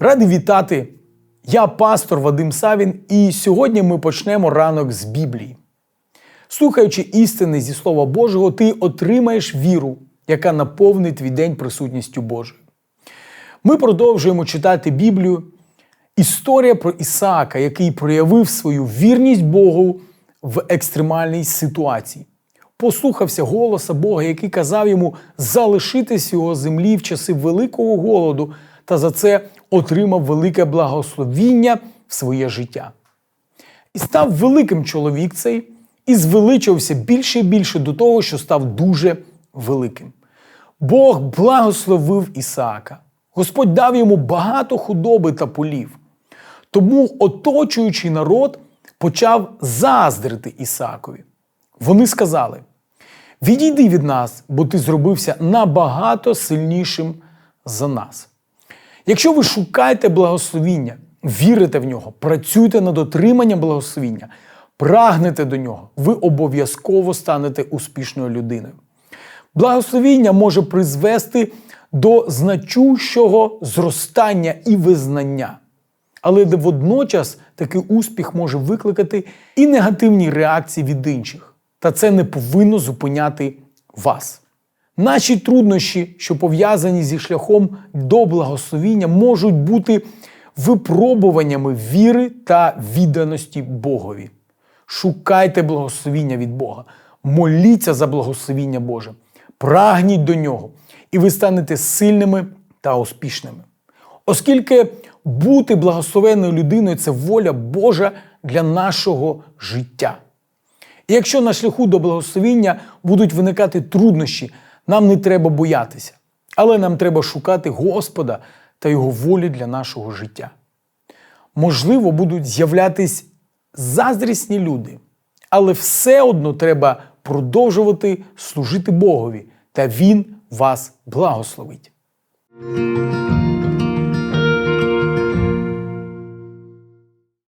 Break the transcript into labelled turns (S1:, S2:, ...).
S1: Радий вітати! Я пастор Вадим Савін, і сьогодні ми почнемо ранок з Біблії. Слухаючи істини зі Слова Божого, ти отримаєш віру, яка наповнить твій день присутністю Божою. Ми продовжуємо читати Біблію. Історія про Ісаака, який проявив свою вірність Богу в екстремальній ситуації. Послухався голоса Бога, який казав йому залишитись його землі в часи великого голоду, та за це отримав велике благословіння в своє життя. І став великим чоловік цей, і звеличився більше і більше до того, що став дуже великим. Бог благословив Ісаака. Господь дав йому багато худоби та полів. Тому оточуючий народ почав заздрити Ісаакові. Вони сказали: Відійди від нас, бо ти зробився набагато сильнішим за нас. Якщо ви шукаєте благословіння, вірите в нього, працюєте над отриманням благословіння, прагнете до нього, ви обов'язково станете успішною людиною. Благословіння може призвести до значущого зростання і визнання. Але водночас такий успіх може викликати і негативні реакції від інших. Та це не повинно зупиняти вас. Наші труднощі, що пов'язані зі шляхом до благословіння, можуть бути випробуваннями віри та відданості Богові. Шукайте благословіння від Бога, моліться за благословіння Боже, прагніть до нього, і ви станете сильними та успішними. Оскільки бути благословенною людиною це воля Божа для нашого життя. І якщо на шляху до благословіння будуть виникати труднощі, нам не треба боятися, але нам треба шукати Господа та Його волі для нашого життя. Можливо, будуть з'являтись заздрісні люди, але все одно треба продовжувати служити Богові, та Він вас благословить.